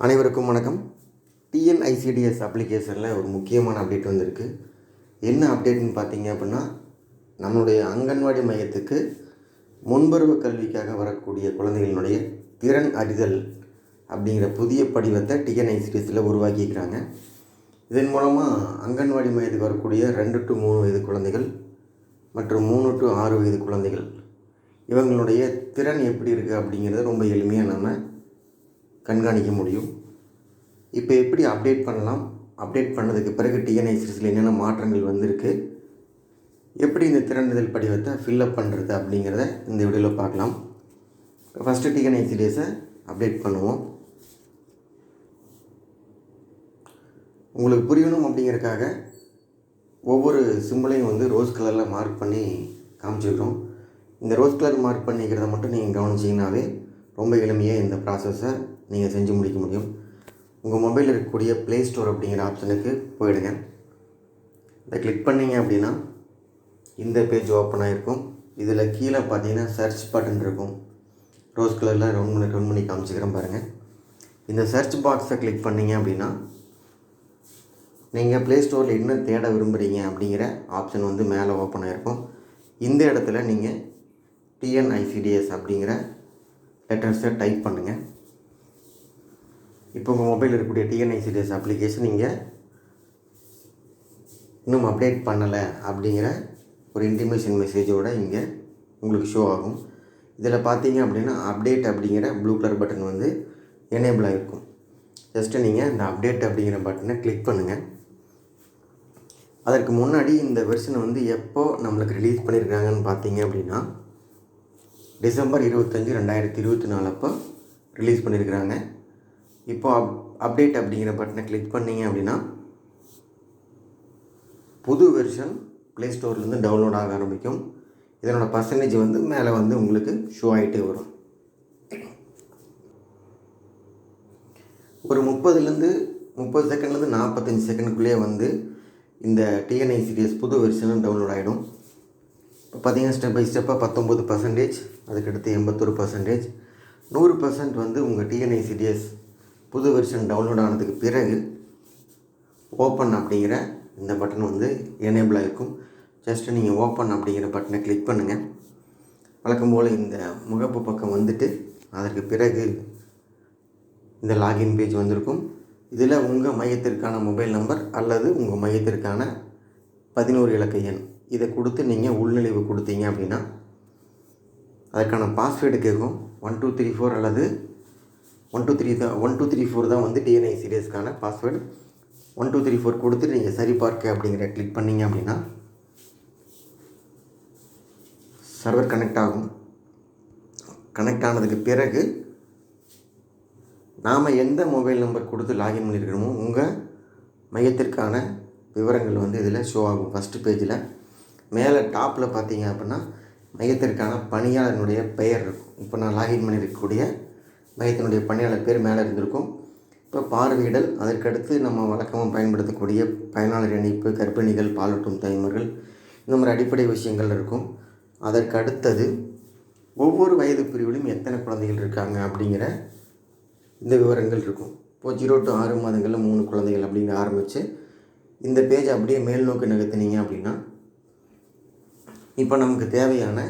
அனைவருக்கும் வணக்கம். டிஎன்ஐசிடிஎஸ் அப்ளிகேஷனில் ஒரு முக்கியமான அப்டேட் வந்திருக்கு. என்ன அப்டேட்னு பார்த்தீங்க அப்படின்னா நம்மளுடைய அங்கன்வாடி மையத்துக்கு முன்பருவ கல்விக்காக வரக்கூடிய குழந்தைகளினுடைய திறன் அறிதல் அப்படிங்கிற புதிய படிவத்தை டிஎன்ஐசிடிஎஸில் உருவாக்கிக்கிறாங்க இதன் மூலமாக அங்கன்வாடி மையத்துக்கு வரக்கூடிய ரெண்டு டு மூணு வயது குழந்தைகள் மற்றும் மூணு டு ஆறு வயது குழந்தைகள் இவங்களுடைய திறன் எப்படி இருக்குது அப்படிங்கிறத ரொம்ப எளிமையாக நம்ம கண்காணிக்க முடியும். இப்போ எப்படி அப்டேட் பண்ணலாம்? அப்டேட் பண்ணதுக்கு பிறகு டிஎன்ஐசிஸில் என்னென்ன மாற்றங்கள் வந்திருக்கு? எப்படி இந்த திறனிதழ் படிவத்தை ஃபில்லப் பண்ணுறது அப்படிங்கிறத இந்த வீடியோவில் பார்க்கலாம். ஃபஸ்ட்டு டிஎன்ஐசிடிஎஸை அப்டேட் பண்ணுவோம். உங்களுக்கு புரியணும் அப்படிங்கிறக்காக ஒவ்வொரு சிம்பிளையும் வந்து ரோஸ் கலரில் மார்க் பண்ணி காமிச்சிருக்கிறோம் இந்த ரோஸ் கலர் மார்க் பண்ணிக்கிறத மட்டும் நீங்கள் கவனிச்சிங்கனாவே ரொம்ப எளிமையாக இந்த ப்ராசஸை நீங்கள் செஞ்சு முடிக்க முடியும். உங்கள் மொபைலில் இருக்கக்கூடிய ப்ளே ஸ்டோர் அப்படிங்கிற ஆப்ஷனுக்கு போயிடுங்க. இதை கிளிக் பண்ணீங்க அப்படின்னா இந்த பேஜ் ஓப்பன் ஆகிருக்கும் இதில் கீழே பார்த்தீங்கன்னா சர்ச் பட்டன் இருக்கும். ரோஸ் கலரில் ரவுண்ட் பண்ணி ரவுண்ட் பண்ணி காமிச்சிக்கிறேன் பாருங்கள் இந்த சர்ச் பாக்ஸை கிளிக் பண்ணீங்க அப்படின்னா நீங்கள் ப்ளே ஸ்டோரில் என்ன தேட விரும்புகிறீங்க அப்படிங்கிற ஆப்ஷன் வந்து மேலே ஓப்பன் ஆகிருக்கும் இந்த இடத்துல நீங்கள் டிஎன்ஐசிடிஎஸ் அப்படிங்கிற லெட்டர்ஸை டைப் பண்ணுங்கள் இப்போ உங்கள் மொபைலில் இருக்கக்கூடிய டிஎன்ஐசிடிஎஸ் அப்ளிகேஷன் நீங்கள் இன்னும் அப்டேட் பண்ணலை அப்படிங்கிற ஒரு இன்டிமேஷன் மெசேஜோடு இங்கே உங்களுக்கு ஷோ ஆகும். இதில் பார்த்தீங்க அப்படின்னா அப்டேட் அப்படிங்கிற ப்ளூ கலர் பட்டன் வந்து எனேபிள் ஆகிருக்கும். ஜஸ்ட்டு நீங்கள் இந்த அப்டேட் அப்படிங்கிற பட்டனை கிளிக் பண்ணுங்கள். அதற்கு முன்னாடி இந்த வெர்ஷனை வந்து எப்போ நம்மளுக்கு ரிலீஸ் பண்ணியிருக்காங்கன்னு பார்த்தீங்க அப்படின்னா டிசம்பர் இருபத்தஞ்சி ரெண்டாயிரத்தி இருபத்தி நாலு அப்போ ரிலீஸ் பண்ணியிருக்கிறாங்க. இப்போ அப் அப்டேட் அப்படிங்கிற பட்டனை கிளிக் பண்ணீங்க அப்படின்னா புது வெர்ஷன் ப்ளே ஸ்டோர்லேருந்து டவுன்லோட் ஆக ஆரம்பிக்கும். இதனோட பர்சன்டேஜ் வந்து மேலே வந்து உங்களுக்கு ஷோ ஆகிட்டே வரும். ஒரு முப்பதுலேருந்து முப்பது செகண்ட்லேருந்து நாற்பத்தஞ்சு செகண்டுக்குள்ளேயே வந்து இந்த டிஎன்ஐசிடிஎஸ் புது வெர்ஷனும் டவுன்லோட் ஆகிடும் இப்போ பார்த்தீங்கன்னா ஸ்டெப் பை ஸ்டெப்பாக பத்தொம்பது பர்சன்டேஜ் அதுக்கடுத்து எண்பத்தொரு பர்சன்டேஜ் நூறு பர்சன்ட் வந்து உங்கள் டிஎன்ஐசிடிஎஸ் புது வெர்ஷன் டவுன்லோட் ஆனதுக்கு பிறகு ஓப்பன் அப்படிங்கிற இந்த பட்டன் வந்து எனேபிள் ஆகிருக்கும் ஜஸ்ட்டு நீங்கள் ஓப்பன் அப்படிங்கிற பட்டனை கிளிக் பண்ணுங்கள் வழக்கம் போல் இந்த முகப்பு பக்கம் வந்துட்டு அதற்கு பிறகு இந்த லாகின் பேஜ் வந்திருக்கும். இதில் உங்கள் மையத்திற்கான மொபைல் நம்பர் அல்லது உங்கள் மையத்திற்கான பதினோரு இலக்க எண். இதை கொடுத்து நீங்கள் உள்நுழைவு கொடுத்தீங்க அப்படின்னா அதற்கான பாஸ்வேர்டு கேட்கும் ஒன் டூ த்ரீ ஃபோர் அல்லது ஒன் டூ த்ரீ தான் ஒன் டூ த்ரீ ஃபோர் தான் வந்து TNI சீரியஸ்க்கான password one two three four கொடுத்துட்டு நீங்கள் சரிபார்க்க அப்படிங்கிற கிளிக் பண்ணீங்க அப்படின்னா சர்வர் கனெக்ட் ஆகும். கனெக்ட் ஆனதுக்கு பிறகு நாம் எந்த மொபைல் நம்பர் கொடுத்து லாகின் பண்ணியிருக்கிறோமோ உங்கள் மையத்திற்கான விவரங்கள் வந்து இதில் ஷோ ஆகும். ஃபஸ்ட்டு பேஜில் மேலே டாப்பில் பார்த்தீங்க அப்படின்னா மையத்திற்கான பணியாளனுடைய பெயர் இருக்கும். இப்போ நான் லாகின் பண்ணியிருக்கக்கூடிய மையத்தினுடைய பணியாளர் பேர் மேலே இருந்திருக்கும். இப்போ பார்வையிடல் அதற்கடுத்து நம்ம வழக்கமாக பயன்படுத்தக்கூடிய பயனாளர் இணைப்பு கர்ப்பிணிகள் பாலூட்டும் தாய்மார்கள் இந்த மாதிரி அடிப்படை விஷயங்கள் இருக்கும். அதற்கு அடுத்தது ஒவ்வொரு வயது பிரிவிலும் எத்தனை குழந்தைகள் இருக்காங்க அப்படிங்கிற இந்த விவரங்கள் இருக்கும். இப்போது ஜீரோ டு ஆறு மாதங்களில் மூணு குழந்தைகள் அப்படிங்கிற ஆரம்பித்து இந்த பேஜ் அப்படியே மேல் நோக்கி நகர்த்தினீங்க அப்படின்னா இப்போ நமக்கு தேவையான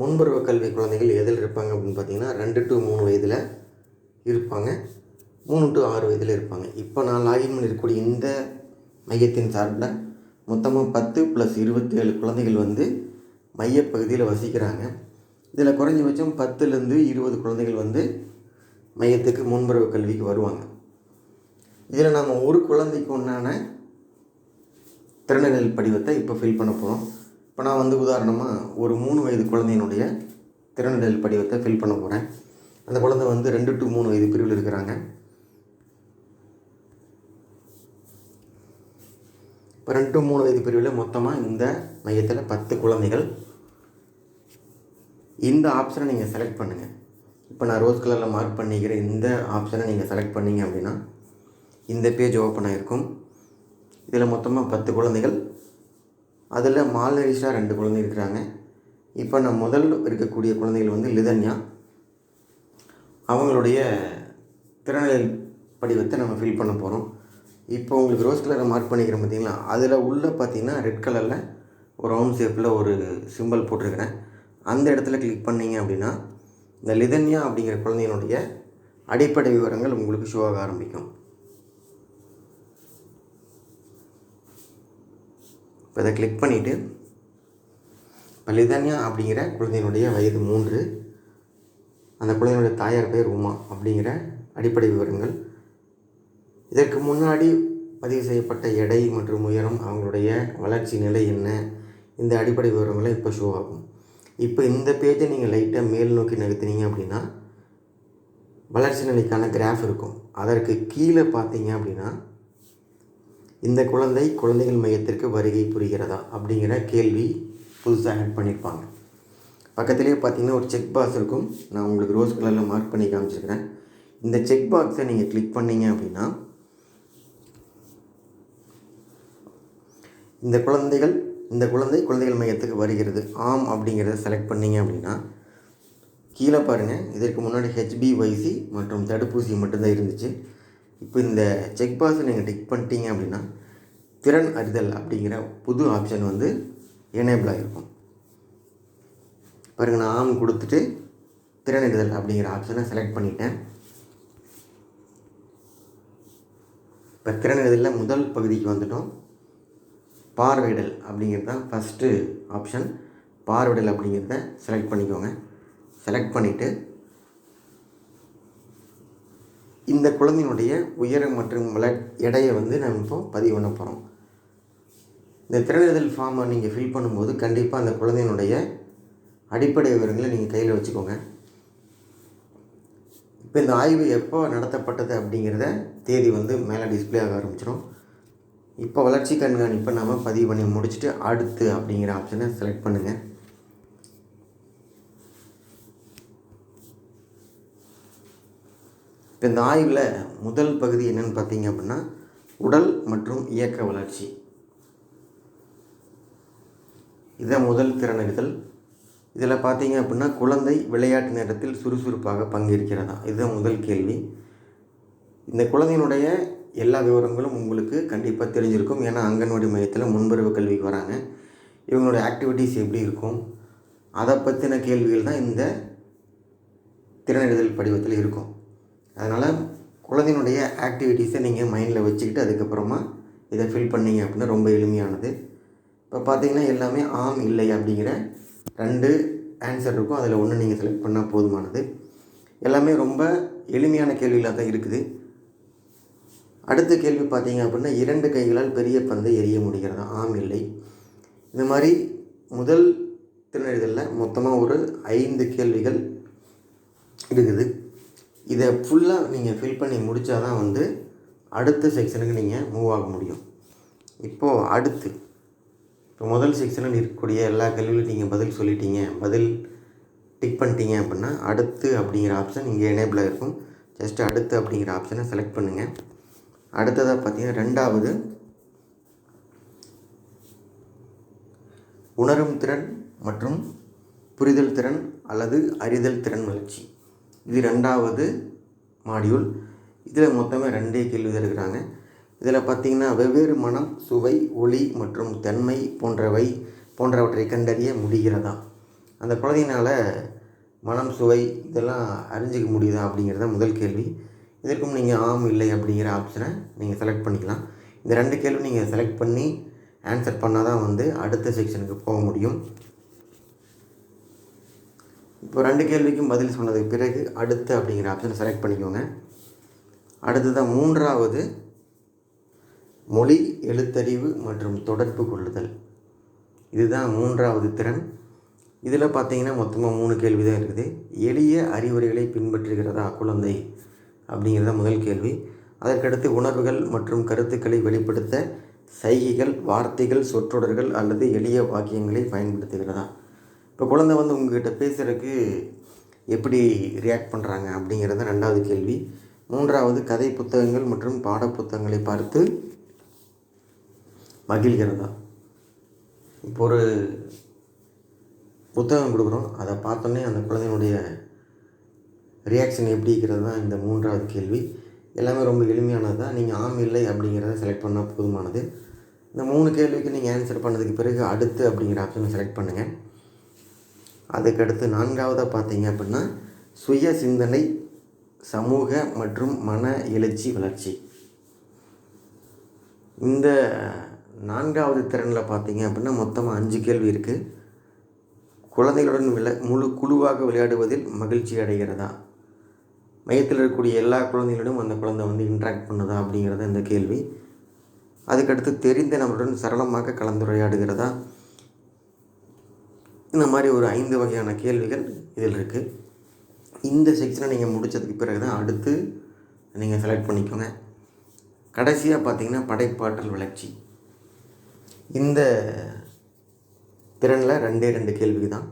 முன்பருவ கல்வி குழந்தைகள் எதில் இருப்பாங்க அப்படின்னு பார்த்தீங்கன்னா ரெண்டு டு மூணு வயதில் இருப்பாங்க. மூணு டு ஆறு வயதில் இருப்பாங்க. இப்போ நான் லாகின் பண்ணியிருக்கக்கூடிய இந்த மையத்தின் சார்பில் மொத்தமாக பத்து ப்ளஸ் இருபத்தேழு குழந்தைகள் வந்து மையப்பகுதியில் வசிக்கிறாங்க. இதில் குறைஞ்சபட்சம் பத்துலேருந்து இருபது குழந்தைகள் வந்து மையத்துக்கு முன்பருவ கல்விக்கு வருவாங்க. இதில் நம்ம ஒரு குழந்தைக்கு உண்டான திறனிதழ் படிவத்தை இப்போ ஃபில் பண்ண போகிறோம் இப்போ நான் வந்து உதாரணமாக ஒரு மூணு வயது குழந்தையினுடைய திறனிதழ் படிவத்தை ஃபில் பண்ண போகிறேன் அந்த குழந்தை வந்து ரெண்டு டு மூணு வயது பிரிவில் இருக்கிறாங்க. இப்போ ரெண்டு மூணு வயது பிரிவில் மொத்தமாக இந்த மையத்தில் பத்து குழந்தைகள். இந்த ஆப்ஷனை நீங்கள் செலக்ட் பண்ணுங்கள் இப்போ நான் ரோஸ் கலரில் மார்க் பண்ணிக்கிற இந்த ஆப்ஷனை நீங்கள் செலக்ட் பண்ணீங்க அப்படின்னா இந்த பேஜ் ஓப்பன் ஆகிருக்கும் இதில் மொத்தமாக பத்து குழந்தைகள் அதில் மால்நரிஷாக ரெண்டு குழந்தை இருக்கிறாங்க. இப்போ நான் முதல் இருக்கக்கூடிய குழந்தைகள் வந்து லிதன்யா. அவங்களுடைய திறனில் படிவத்தை நம்ம ஃபில் பண்ண போகிறோம் இப்போ உங்களுக்கு ரோஸ் கலரை மார்க் பண்ணிக்கிறேன் பார்த்தீங்களா? அதில் உள்ள பார்த்தீங்கன்னா ரெட் கலரில் ஒரு ரவுண்ட் ஷேப்பில் ஒரு சிம்பிள் போட்டிருக்கிறேன். அந்த இடத்துல கிளிக் பண்ணீங்க அப்படின்னா இந்த லிதன்யா அப்படிங்கிற குழந்தையினுடைய அடிப்படை விவரங்கள் உங்களுக்கு ஷோ ஆக ஆரம்பிக்கும். இப்போ இதை கிளிக் பண்ணிவிட்டு பலிதன்யா அப்படிங்கிற குழந்தையினுடைய வயது மூன்று. அந்த குழந்தையினுடைய தாயார் பேர் உமா அப்படிங்கிற அடிப்படை விவரங்கள். இதற்கு முன்னாடி பதிவு செய்யப்பட்ட எடை மற்றும் உயரம் அவங்களுடைய வளர்ச்சி நிலை என்ன? இந்த அடிப்படை விவரங்களை இப்போ ஷோ ஆகும். இப்போ இந்த பேஜை நீங்கள் லைட்டாக மேல் நோக்கி நகர்த்தினீங்க அப்படின்னா வளர்ச்சி நிலைக்கான கிராஃப் இருக்கும். அதற்கு கீழே பார்த்தீங்க அப்படின்னா இந்த குழந்தை குழந்தைகள் மையத்திற்கு வருகை புரிகிறதா அப்படிங்கிற கேள்வி புதுசாக ஆட் பண்ணியிருப்பாங்க. பக்கத்துலேயே பார்த்தீங்கன்னா ஒரு செக் பாக்ஸ் இருக்கும். நான் உங்களுக்கு ரோஸ் கலரில் மார்க் பண்ணி காமிச்சிருக்கிறேன். இந்த செக் பாக்ஸை நீங்கள் கிளிக் பண்ணீங்க அப்படின்னா இந்த குழந்தைகள் இந்த குழந்தை குழந்தைகள் மையத்துக்கு வருகிறது. ஆம் அப்படிங்கிறத செலக்ட் பண்ணீங்க அப்படின்னா கீழே பாருங்கள் இதற்கு முன்னாடி ஹெச்பிஒய்சி மற்றும் தடுப்பூசி மட்டும்தான் இருந்துச்சு. இப்போ இந்த செக் பாக்ஸை நீங்கள் டிக் பண்ணிட்டீங்க அப்படின்னா திறன் அறிதல் அப்படிங்கிற புது ஆப்ஷன் வந்து எனேபிள் ஆகிருக்கும். பாருங்கள் நான் ஆம் கொடுத்துட்டு திறன் அறிதல் அப்படிங்கிற ஆப்ஷனை செலக்ட் பண்ணிட்டேன். இப்போ திறன் அறிதலில் முதல் பகுதிக்கு வந்துட்டோம். பார்வையிடல் அப்படிங்கிறது தான் ஃபஸ்ட்டு ஆப்ஷன் பார்வையிடல் அப்படிங்கிறத செலக்ட் பண்ணிக்கோங்க. செலக்ட் பண்ணிவிட்டு இந்த குழந்தையினுடைய உயரம் மற்றும் வள எடையை வந்து நம்ம இப்போ பதிவு பண்ண போகிறோம் இந்த திறனிதழ் ஃபார்மை நீங்கள் ஃபில் பண்ணும்போது கண்டிப்பாக அந்த குழந்தையினுடைய அடிப்படை விவரங்களை நீங்கள் கையில் வச்சுக்கோங்க. இப்போ இந்த ஆய்வு எப்போ நடத்தப்பட்டது அப்படிங்கிறத தேதி வந்து மேலே டிஸ்பிளே ஆக ஆரம்பிச்சிடும் இப்போ வளர்ச்சி கண்காணிப்பை நம்ம பதிவு பண்ணி முடிச்சுட்டு அடுத்து அப்படிங்கிற ஆப்ஷனை செலக்ட் பண்ணுங்கள் இப்போ இந்த ஆய்வில் முதல் பகுதி என்னென்னு பார்த்தீங்க அப்படின்னா உடல் மற்றும் இயக்க வளர்ச்சி. இதுதான் முதல் திறனறிதல். இதில் பார்த்தீங்க அப்படின்னா குழந்தை விளையாட்டு நேரத்தில் சுறுசுறுப்பாக பங்கேற்கிறதா? இதுதான் முதல் கேள்வி. இந்த குழந்தையினுடைய எல்லா விவரங்களும் உங்களுக்கு கண்டிப்பாக தெரிஞ்சிருக்கும். ஏன்னா அங்கன்வாடி மையத்தில் முன்பருவ கல்விக்கு வராங்க. இவங்களுடைய ஆக்டிவிட்டீஸ் எப்படி இருக்கும்? அதை பற்றின கேள்விகள் தான் இந்த திறனறிதல் படிவத்தில் இருக்கும். அதனால் குழந்தையினுடைய ஆக்டிவிட்டீஸை நீங்கள் மைண்டில் வச்சுக்கிட்டு அதுக்கப்புறமா இதை ஃபில் பண்ணீங்க அப்படின்னா ரொம்ப எளிமையானது. இப்போ பார்த்தீங்கன்னா எல்லாமே ஆம் இல்லை அப்படிங்கிற ரெண்டு ஆன்சர் இருக்கும். அதில் ஒன்று நீங்கள் செலக்ட் பண்ணால் போதுமானது. எல்லாமே ரொம்ப எளிமையான கேள்விகளாக தான் இருக்குது. அடுத்த கேள்வி பார்த்தீங்க அப்படின்னா இரண்டு கைகளால் பெரிய பந்தை எரிய முடிகிறதா? ஆம் இல்லை. இந்த மாதிரி முதல் திறனறிதலில் மொத்தமாக ஒரு ஐந்து கேள்விகள் இருக்குது. இதை ஃபுல்லாக நீங்கள் ஃபில் பண்ணி முடித்தா தான் வந்து அடுத்த செக்ஷனுக்கு நீங்கள் மூவ் ஆக முடியும். இப்போது அடுத்து இப்போ முதல் செக்ஷனில் இருக்கக்கூடிய எல்லா கேள்விகளும் நீங்கள் பதில் சொல்லிட்டீங்க பதில் டிக் பண்ணிட்டீங்க அப்படின்னா அடுத்து அப்படிங்கிற ஆப்ஷன் இங்கே எனேபிளாக இருக்கும் ஜஸ்ட் அடுத்து அப்படிங்கிற ஆப்ஷனை செலக்ட் பண்ணுங்கள் அடுத்ததாக பார்த்தீங்கன்னா ரெண்டாவது உணரும் திறன் மற்றும் புரிதல் திறன் அல்லது அறிதல் திறன் வளர்ச்சி. இது ரெண்டாவது மாடியூல் இதில் மொத்தமே ரெண்டே கேள்வி தான் இருக்கிறாங்க. இதில் பார்த்திங்கன்னா வெவ்வேறு மனம் சுவை ஒளி மற்றும் தன்மை போன்றவை போன்றவற்றை கண்டறிய முடிகிறதா? அந்த குழந்தையினால் மனம் சுவை இதெல்லாம் அறிஞ்சிக்க முடியுதா அப்படிங்கிறத முதல் கேள்வி. இதற்கும் நீங்கள் ஆம் இல்லை அப்படிங்கிற ஆப்ஷனை நீங்கள் செலக்ட் பண்ணிக்கலாம். இந்த ரெண்டு கேள்வி நீங்கள் செலக்ட் பண்ணி ஆன்சர் பண்ணால் தான் வந்து அடுத்த செக்ஷனுக்கு போக முடியும். இப்போ ரெண்டு கேள்விக்கும் பதில் சொன்னதுக்கு பிறகு அடுத்து அப்படிங்கிற ஆப்ஷனை செலக்ட் பண்ணிக்கோங்க. அடுத்ததான் மூன்றாவது மொழி எழுத்தறிவு மற்றும் தொடர்பு கொள்ளுதல். இதுதான் மூன்றாவது திறன். இதில் பார்த்தீங்கன்னா மொத்தமாக மூணு கேள்வி தான் இருக்குது. எளிய அறிவுரைகளை பின்பற்றுகிறதா குழந்தை அப்படிங்கிறத முதல் கேள்வி. அதற்கடுத்து உணர்வுகள் மற்றும் கருத்துக்களை வெளிப்படுத்த சைகைகள் வார்த்தைகள் சொற்றொடர்கள் அல்லது எளிய வாக்கியங்களை பயன்படுத்துகிறதா? இப்போ குழந்தை வந்து உங்ககிட்ட பேசுகிறதுக்கு எப்படி ரியாக்ட் பண்ணுறாங்க அப்படிங்கிறது ரெண்டாவது கேள்வி. மூன்றாவது கதை புத்தகங்கள் மற்றும் பாடப்புத்தகங்களை பார்த்து மகிழ்கிறதா? இப்போ ஒரு புத்தகம் கொடுக்குறோம். அதை பார்த்தோன்னே அந்த குழந்தையினுடைய ரியாக்ஷன் எப்படி இருக்கிறது தான் இந்த மூன்றாவது கேள்வி. எல்லாமே ரொம்ப எளிமையானது தான் நீங்கள் ஆம் இல்லை அப்படிங்கிறத செலக்ட் பண்ணால் போதுமானது. இந்த மூணு கேள்விக்கு நீங்கள் ஆன்சர் பண்ணதுக்கு பிறகு அடுத்து அப்படிங்கிற ஆப்ஷனை செலக்ட் பண்ணுங்கள் அதுக்கடுத்து நான்காவதாக பார்த்தீங்க அப்படின்னா சுய சிந்தனை சமூக மற்றும் மன எழுச்சி வளர்ச்சி. இந்த நான்காவது திறனில் பார்த்தீங்க அப்படின்னா மொத்தமாக அஞ்சு கேள்வி இருக்குது குழந்தைகளுடன் விளை முழு குழுவாக விளையாடுவதில் மகிழ்ச்சி அடைகிறதா? மையத்தில் இருக்கக்கூடிய எல்லா குழந்தைகளிடம் அந்த குழந்தை வந்து இன்ட்ராக்ட் பண்ணுதா அப்படிங்கிறத இந்த கேள்வி. அதுக்கடுத்து தெரிந்த நபருடன் சரளமாக கலந்துரையாடுகிறதா? இந்த மாதிரி ஒரு ஐந்து வகையான கேள்விகள் இதில் இருக்குது இந்த செக்ஷனை நீங்கள் முடித்ததுக்கு பிறகு தான் அடுத்து நீங்கள் செலக்ட் பண்ணிக்கோங்க. கடைசியாக பார்த்தீங்கன்னா படைப்பாற்றல் வளர்ச்சி. இந்த திறனில் ரெண்டே ரெண்டு கேள்வி தான்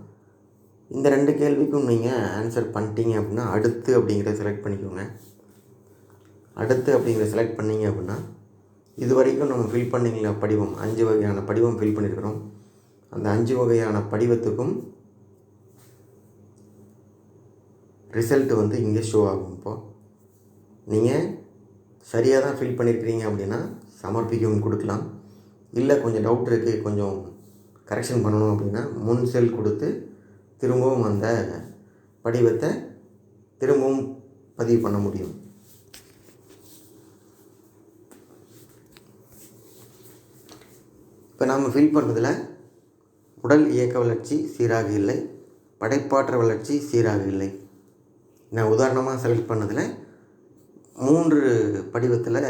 இந்த ரெண்டு கேள்விக்கும் நீங்கள் ஆன்சர் பண்ணிட்டீங்க அப்படின்னா அடுத்து அப்படிங்கிறத செலக்ட் பண்ணிக்கோங்க. அடுத்து அப்படிங்கிற செலக்ட் பண்ணீங்க அப்படின்னா இது வரைக்கும் நம்ம ஃபில் பண்ணிங்களா படிவம்? அஞ்சு வகையான படிவம் ஃபில் பண்ணியிருக்கிறோம் அந்த அஞ்சு வகையான படிவத்துக்கும் ரிசல்ட் வந்து இங்கே ஷோ ஆகும் இப்போது நீங்கள் சரியாக தான் ஃபில் பண்ணியிருக்கிறீங்க அப்படின்னா சமர்ப்பிக்கவும் கொடுக்கலாம். இல்லை கொஞ்சம் டவுட் இருக்குது கொஞ்சம் கரெக்ஷன் பண்ணணும் அப்படின்னா முன் செல் கொடுத்து திரும்பவும் அந்த படிவத்தை திரும்பவும் பதிவு பண்ண முடியும். இப்போ நாம் ஃபில் பண்ணதில் உடல் இயக்க வளர்ச்சி சீராக இல்லை படைப்பாற்ற வளர்ச்சி சீராக இல்லை. நான் உதாரணமாக செலக்ட் பண்ணதில் மூன்று படிவத்தில்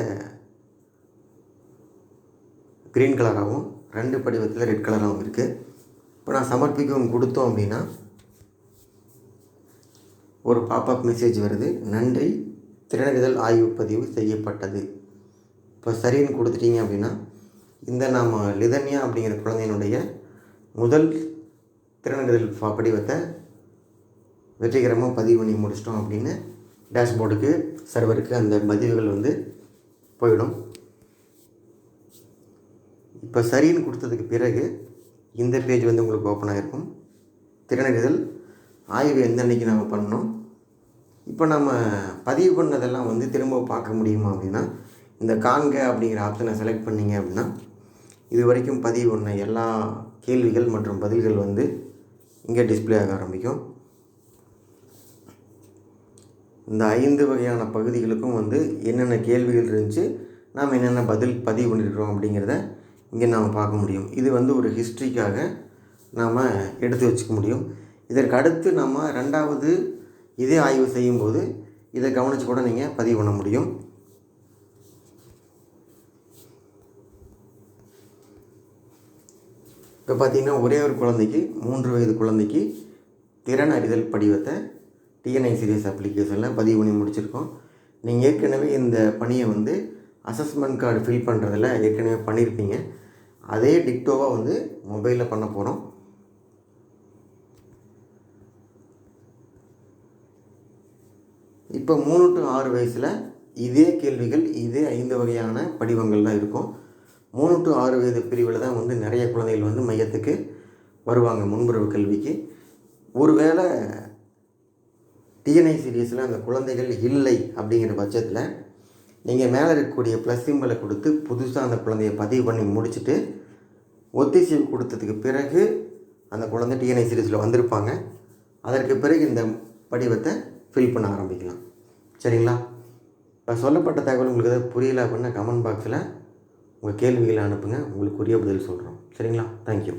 க்ரீன் கலராகவும் ரெண்டு படிவத்தில் ரெட் கலராகவும் இருக்குது இப்போ நான் சமர்ப்பிக்கவும் கொடுத்தோம் அப்படின்னா ஒரு பாப்அப் மெசேஜ் வருது. நன்றி திறனறிதல் ஆய்வு பதிவு செய்யப்பட்டது. இப்போ சரின்னு கொடுத்துட்டீங்க அப்படின்னா இந்த நாம் லிதன்யா அப்படிங்கிற குழந்தையினுடைய முதல் திறனறிதல் படிவத்தை வெற்றிகரமாக பதிவு பண்ணி முடிச்சிட்டோம் அப்படின்னு டேஷ்போர்டுக்கு சர்வருக்கு அந்த பதிவுகள் வந்து போயிடும். இப்போ சரின்னு கொடுத்ததுக்கு பிறகு இந்த பேஜ் வந்து உங்களுக்கு ஓப்பன் ஆகிருக்கும். திறனறிதல் ஆய்வு எந்த அன்றைக்கி நம்ம பண்ணோம் இப்போ நம்ம பதிவு பண்ணதெல்லாம் வந்து திரும்ப பார்க்க முடியுமா அப்படின்னா இந்த காண்க அப்படிங்கிற ஆப்ஷனை செலக்ட் பண்ணீங்க அப்படின்னா இது வரைக்கும் பதிவு பண்ண எல்லா கேள்விகள் மற்றும் பதில்கள் வந்து இங்கே டிஸ்ப்ளே ஆக ஆரம்பிக்கும். இந்த ஐந்து வகையான பகுதிகளுக்கும் வந்து என்னென்ன கேள்விகள் இருந்துச்சு நாம் என்னென்ன பதில் பதிவு பண்ணியிருக்கிறோம் அப்படிங்கிறத இங்கே நாம் பார்க்க முடியும். இது வந்து ஒரு ஹிஸ்ட்ரிக்காக நாம் எடுத்து வச்சுக்க முடியும். இதற்கு அடுத்து நம்ம ரெண்டாவது இதே ஆய்வு செய்யும்போது இதை கவனித்து கூட நீங்கள் பதிவு பண்ண முடியும். இப்போ பார்த்தீங்கன்னா ஒரே ஒரு குழந்தைக்கு மூன்று வயது குழந்தைக்கு திறன் அறிதல் படிவத்தை டிஎன்ஐ சீரியஸ் அப்ளிகேஷனில் பதிவு பண்ணி முடிச்சிருக்கோம். நீங்கள் ஏற்கனவே இந்த பணியை வந்து அசஸ்மெண்ட் கார்டு ஃபில் பண்ணுறதில் ஏற்கனவே பண்ணியிருப்பீங்க அதே டிக்டோவாக வந்து மொபைலில் பண்ண போகிறோம் இப்போ மூணு டு ஆறு வயசில் இதே கேள்விகள் இதே ஐந்து வகையான படிவங்கள் தான் இருக்கும். மூணு டு ஆறு வயது பிரிவில் தான் வந்து நிறைய குழந்தைகள் வந்து மையத்துக்கு வருவாங்க முன்புறவு கல்விக்கு. ஒருவேளை டிஎன்ஐ சீரியஸில் அந்த குழந்தைகள் இல்லை அப்படிங்கிற பட்சத்தில் நீங்கள் மேலே இருக்கக்கூடிய ப்ளஸ் சிம்பிளை கொடுத்து புதுசாக அந்த குழந்தைய பதிவு பண்ணி முடிச்சுட்டு ஒத்திசைவு கொடுத்ததுக்கு பிறகு அந்த குழந்தை டிஎன்ஐ சீரீஸில் வந்திருப்பாங்க. அதற்கு பிறகு இந்த படிவத்தை ஃபில் பண்ண ஆரம்பிக்கலாம். சரிங்களா? இப்போ சொல்லப்பட்ட தகவல் உங்களுக்கு எதாவது புரியல அப்படின்னா கமெண்ட் பாக்ஸில் உங்கள் கேள்விகளை அனுப்புங்க உங்களுக்கு உரிய பதில் சொல்கிறோம். சரிங்களா? தேங்க்யூ